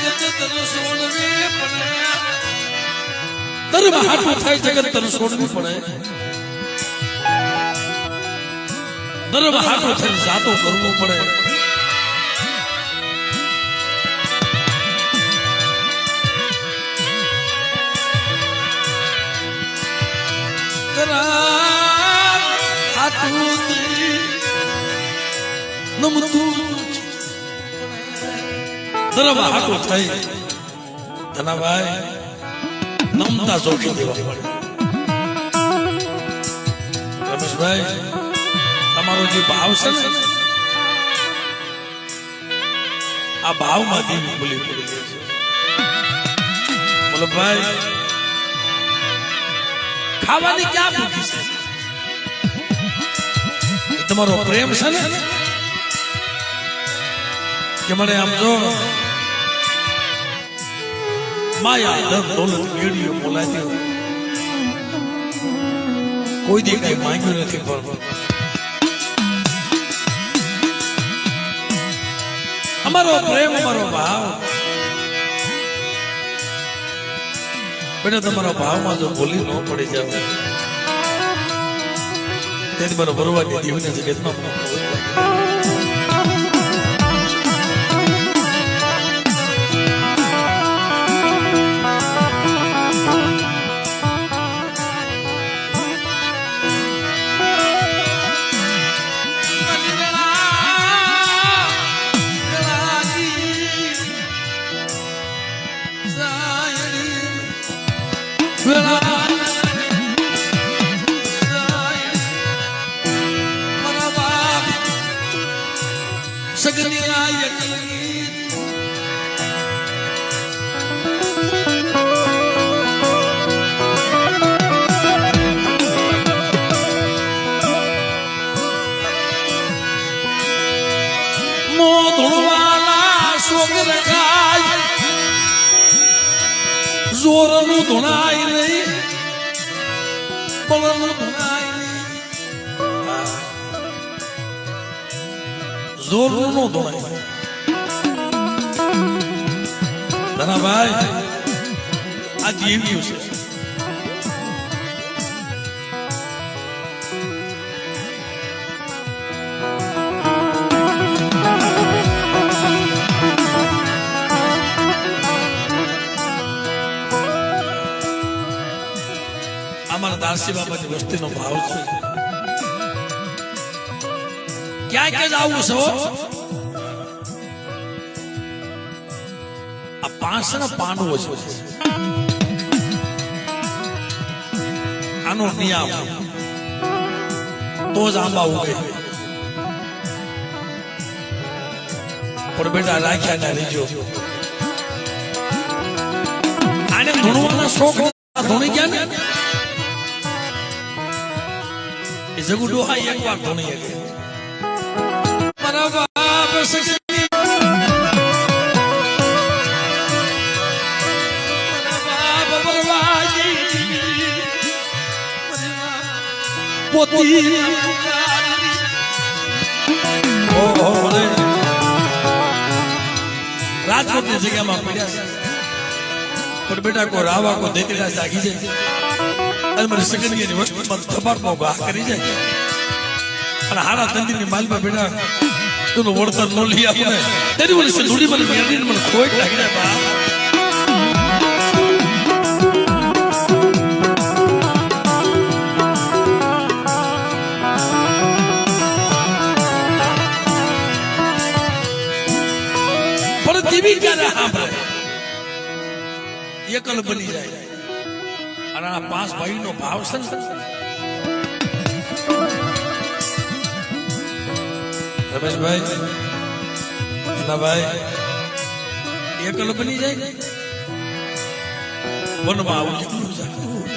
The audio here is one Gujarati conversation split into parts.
જગત તન થાય જગત તન સોડવું પડે ધર્મ હાટું થઈને જાતો કરવું પડે હાટું થઈ નમતું ધર્મ હાટું થઈ. ધનાભાઈ નમતા જોખી દેવા. રમેશભાઈ, તમારો જે ભાવ છે ને, આ ભાવમાંથી બોલી પડી છે. બોલો ભાઈ ખાવાની ક્યાં ભૂખી છે? તમારો પ્રેમ છે ને? કે મને આમ જો માયા ધન દોલત મેળ્યો બોલાતી કોઈ દી કઈ માંગ્યું નથી પણ. અમારો પ્રેમ, અમારો ભાવ. બેટા તમારા ભાવમાં જો ભૂલી ન પડી જાવ. તેથી મારો ભરવાની દીવને જગતમાં ધુણાય નહીં બળનું ધુણાય નહીં જોરનું નો ધુણાય ધનાભાઈ આ જીવ્યું છે અમારા બાબાની વસ્તીનો ભાવ છે. ક્યાં ક્યાં આવું છો? આ પાંસણ પાનું પાંડવો છે. આનો નિયમ. તો જ આંબા ઉગે. પણ બેટા રાખ્યા ના રીજો. આને ધૂણવાના શોખ ધૂણી ગયા ને? જગુ ડોહા એક વાર મારા બાપ બરવાજી પોતી. રાજકોટની જગ્યામાં પડ્યા પણ બેટા કો રાવા કો દેતડા જાગી જાય. અને મને સગનગીની વસ્તુમાં થપાટમાં ઘા કરી જાય. અને હારા તંદીની માલમાં બેટા તું વળતર નો લઈ આપું ને. તેની મને સંધુડી મને મેળવીને મને ખોઈ લાગી જાય બા. એકલ બની જાય. આ પાંચ ભાઈનો ભાવ છે રમેશભાઈ ભાઈ એકલ બની જાય? વનમાં આવું કેટલું જાણવું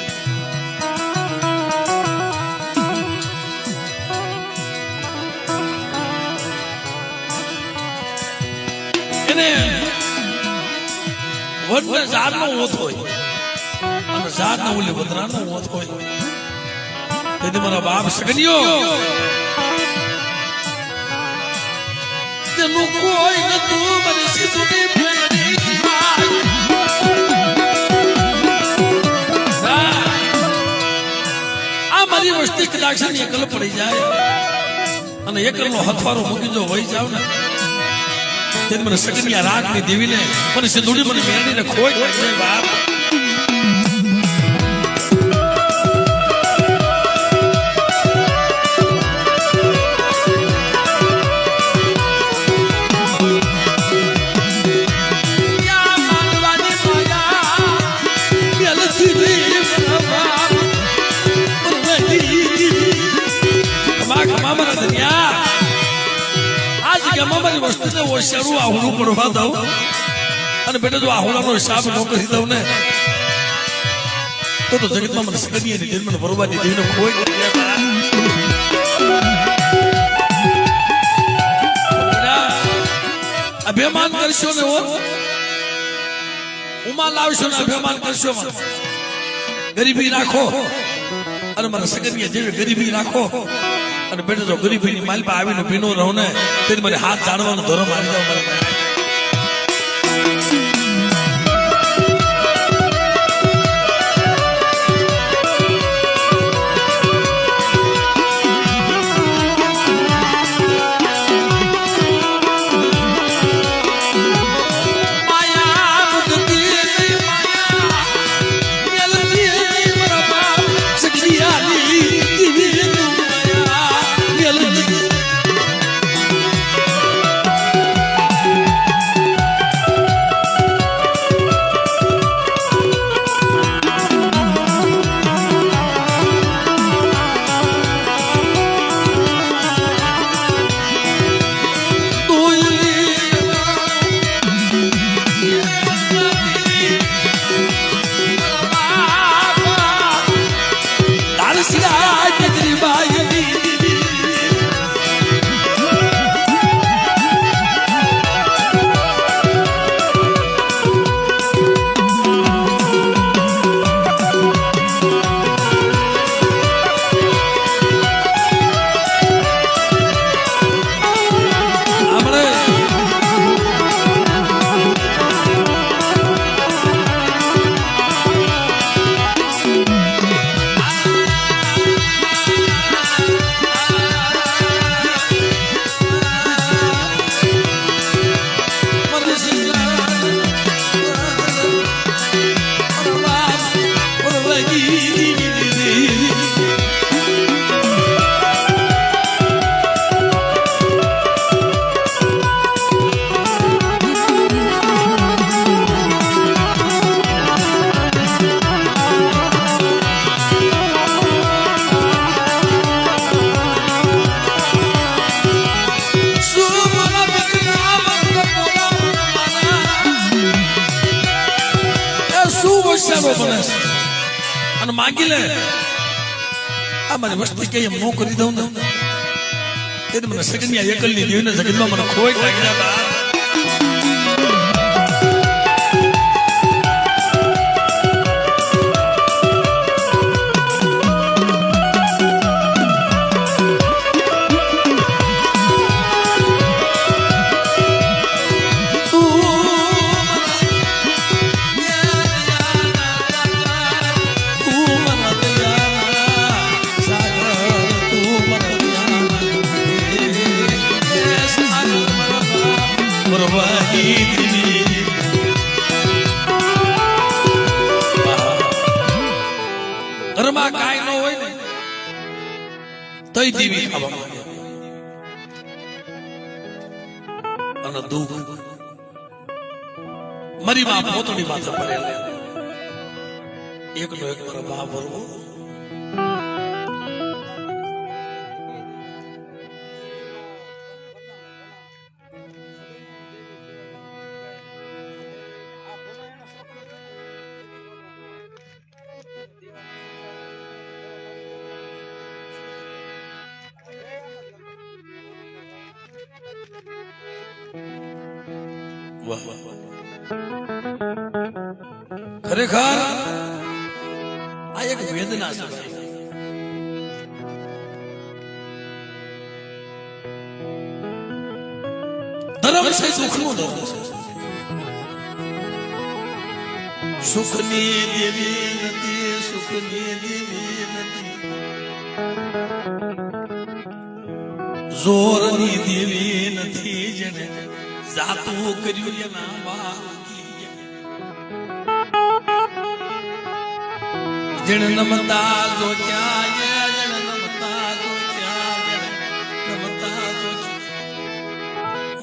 એને વનને ઝાડનો ઓથ હોય. જાત નો ઓલી વતરા નો હોત હોય. તેથી મારા બાપ સગનીઓ તેનું કોઈ નતું, મને સીધું કે ફેરી આ મારી વસ્તી કદાચની એકલ પડી જાય અને એકલનો હથવારો મૂકી જો વહી જાવ ને, તેથી મને સગનિયા રાગની દેવીને મને સિંધુડી મને મેળવીને ખોઈ બાપ. ઓછારું આહુડું પડવા દઉં અને બેટા જો આહુડાનો હિસાબ ન કરી દઉં ને, તો તો જગતમાં મને સગડીએ ને જન્મને ભરવાની દેવીનો કોઈ અભિમાન કરશો ને હો. ઉમા લાવશો ને અભિમાન કરશો ગરીબી રાખો. અને મને સગડીએ જેવી ગરીબી રાખો. અને બેટા જો ગરીબીની માલપા આવીને ભીનો રહો ને તેથી મને હાથ જાણવાનો ધોરણ મારી જાવ મારા અને માગી લે આ મારી વસ્તી કઈ એમ નો કરી દઉં ને એ મને સગનિયા એકલની દેવીને જગતમાં મને ખોઈ લાગી ખાવા માંગે. અને દુઃખ મારી માં પોતળી માથે પડેલા એકનો એક મારા બા વાહ. ખરેખર આ એક વેદના છે સુખની દેવી નથી સુખની દેવી જોરની દેવી નથી જેને જાતું કર્યું એના બાકી જેણે નમતા જો ક્યાં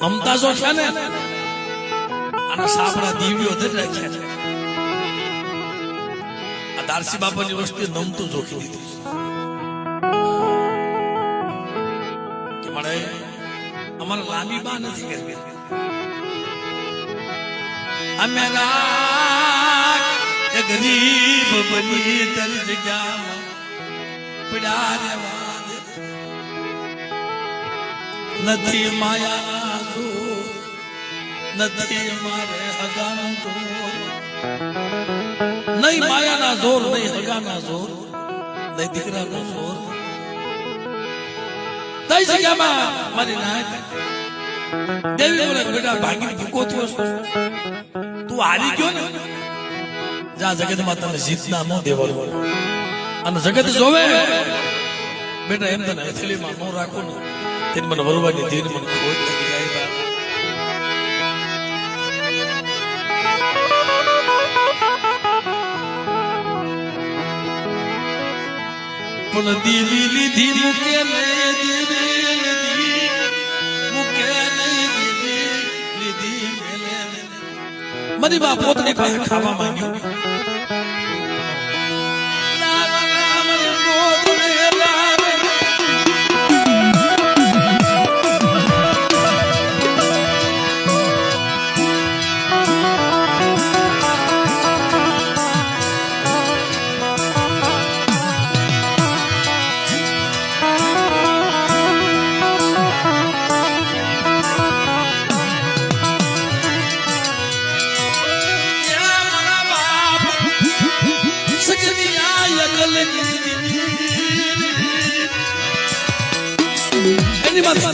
મમતા જો છે ને આના સાપડા દીવીઓ ધરી રાખ્યા છે. આ દારસી બાપાની વસ્તુ નમતું જોખી દીધું અમારે લાંબી બા નથી કરવી. અમે એ ગરીબ બની તર જગ્યામાં પડ્યા રહેવા. નથી માયા નથી મારે હગાના જોર નહીં માયાના જોર, નહીં હગાના જોર, નહીં દીકરાનો જોર. તઈ જગ્યામાં? મારી નાય દેવી બોલે, બેટા ભાગી ભૂકો થયો તું હારી ગયો ને? જા, જગતમાં તને જીતના ન દેવાનું અને જગત જોવે, બેટા, એમ તને હથેળીમાં ન રાખો ને તેને મને વરવાની ધીર મને ખોજ પણ દેવી લીધી મૂકે નહીં નહીં. મારી બા પોતની ખાવા માંગ્યું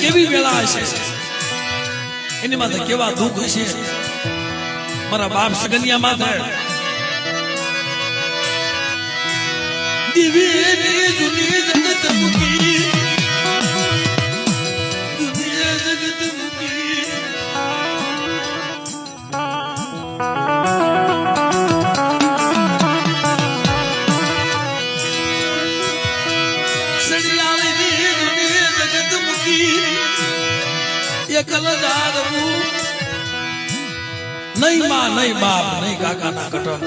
કેવી વેળા હશે? એની માથે કેવા દુઃખ હશે? મારા બાપ સગનિયા માથે. દિવ્યની જુની જગત મૂકી નહીં માં નહીં બાપ નહીં કાકા ના કટન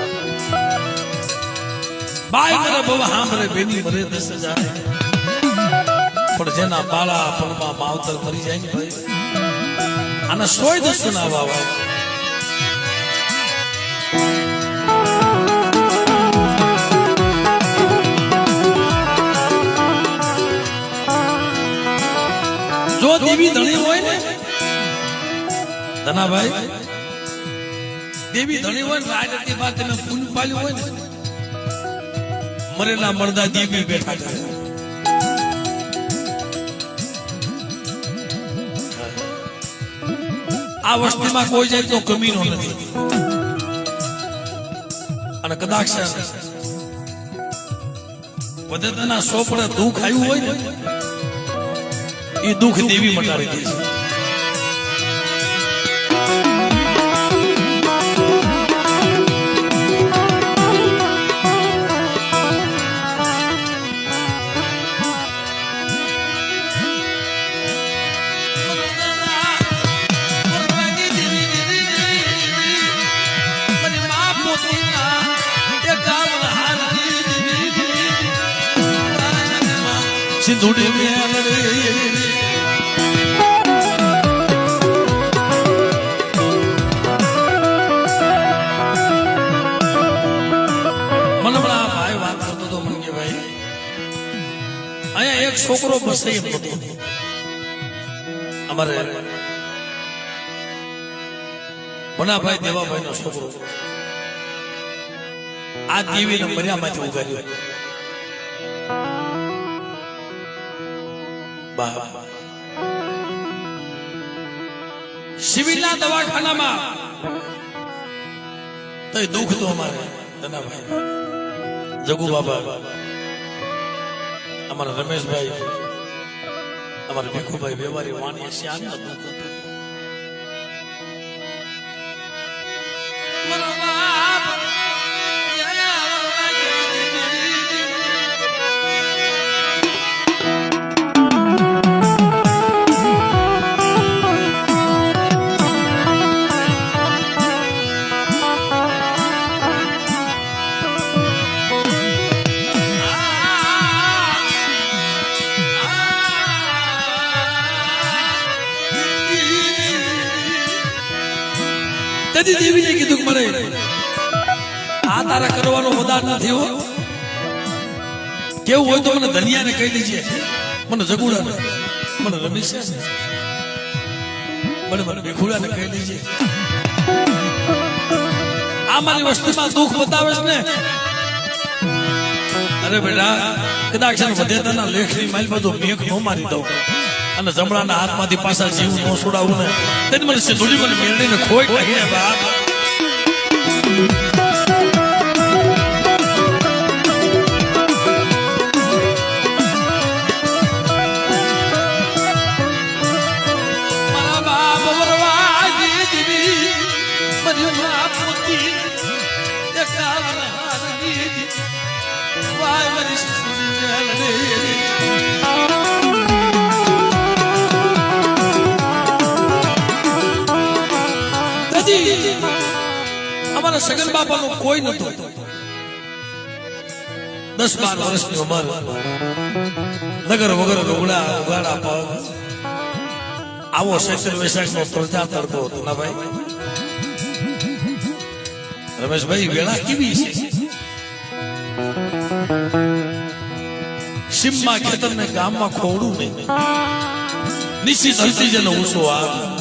બાય મરે બહુ હામરે બેની મરે દસ હજાર. પણ જેના બાળા પણમાં માવતર મરી જાય ને ભાઈ, આને સોય દસ ના વાવા. જો દેવી ધણી હોય ને, ધનાભાઈ દેવી ધણી હોય ને રાજતી બાદ તમે પૂન પાલ્યું હોય ને, મરેલા મરદા દેવી બેઠા છે. આ વસ્તુમાં કોઈ જાય તો કમીનો નથી. અને કદાચ પદ્ધતિના સોપડે દુઃખ આવ્યું હોય ને, એ દુઃખ દેવી મટાડી દે છે. છોકરો બસે અમારે ભણાભાઈ દેવાભાઈ નો છોકરો આ દેવીને મર્યામાંથી ઉગાર્યો બા સિવિલના દવાખાનામાં. તો દુઃખ તો અમારે ધનાભાઈ જગુ બાબા. અમારા રમેશભાઈ. અમારે ભીખુભાઈ વ્યવહારી વાણી શ્યામ આ કરવાનો વધાર નથી હો. કેવું હોય તો મને ધનિયાને કહી દેજે. મને જગુડા મને રમેશ મને મને ભીખુડાને કહી દેજે. આ મારી વસ્તુમાં દુઃખ બતાવે છે ને. અરે બેટા, કદાચ વધેતાના લેખની માઇલ બધું મેઘ ન મારી દઉં અને જમણાના હાથમાંથી પાછા જીવ ન છોડાવું ને તેથી મને સિંધુડી મને મેળવીને ખોઈ કહીને બાપ. અમારા સગન બાપાનો કોઈ નતું દસ બાર વર્ષની ઉંમર. નગર વગર રોગડા ઉગાડા પગ. આવો શેતર વૈશાખ નો પ્રચાર તડકો હતો ના ભાઈ. રમેશભાઈ, વેળા કેવી છે? સીમમાં ખેતર ને ગામમાં ખોવડું નહીં. નિશ્ચિત હલતી જેનો ઉસો આવે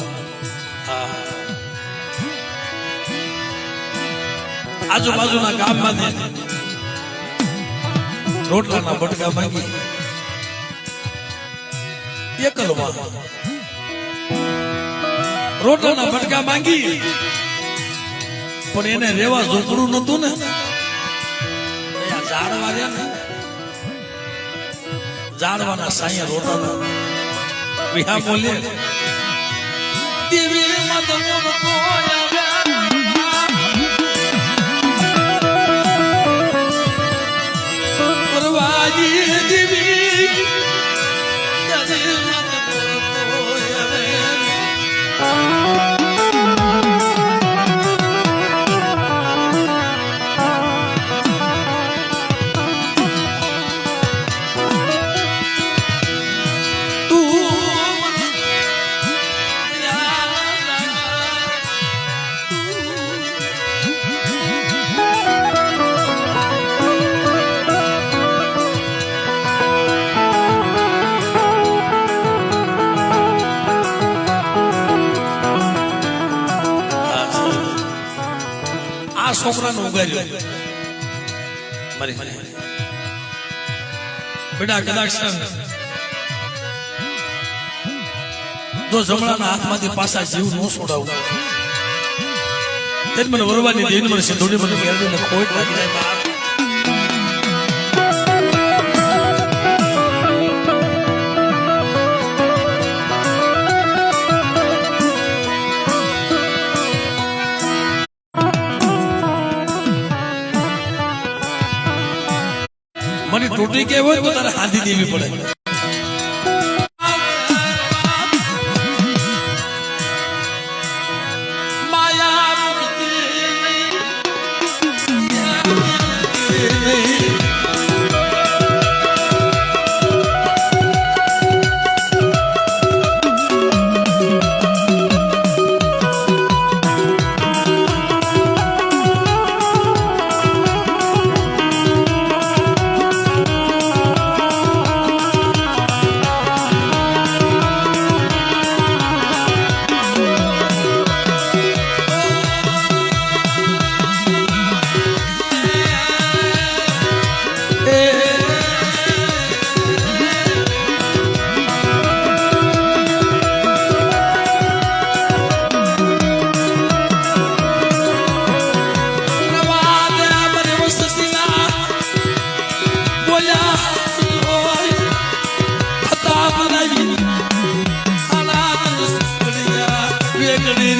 આજુબાજુના ગામમાં રોટલાના બટકા માંગી એકલમાં રોટલાના બટકા માંગી પણ એને રેવા ઝૂંપડું નતું ને. ઝાડવા રહ્યા ને. ઝાડવાના સાયા રોટલા વિહા બોલે દેવી મત પરવાજી દેવી જો જમણાના હાથમાંથી પાછા જીવ ન છોડાવું. તે મને વરવાની દેવીને મને સિંધુડી મને મેળવીને બાપ. મને તૂટી કે હોય તો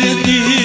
perdi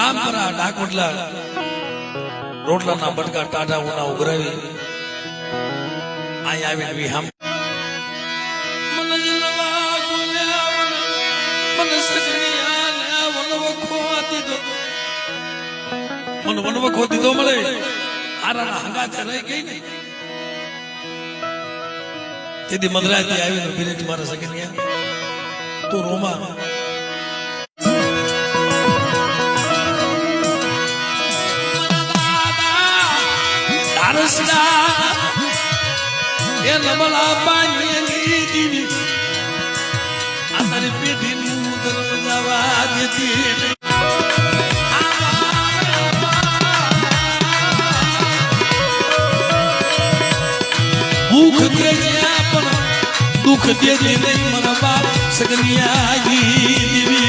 આરામ કરા ડાકોટલા, રોટલાના બટકા ટાટા ઉના ઉઘરાવી. અહીં આવી વિહામ મન વનવખો દીધો મળે. આરાના હંગાતે રહી ગઈ ને. તેથી મદરાથી આવીને બિરેટ મારા સગનિયા તું રોમા. દારસના એ નબળા બાંધેલી દીવી આ તારી પેઢીનું દરવાજા દેતી નહીં. ભૂખ દેજે પણ દુઃખ દેજે નહીં મારા બાપ સગનિયા દીવી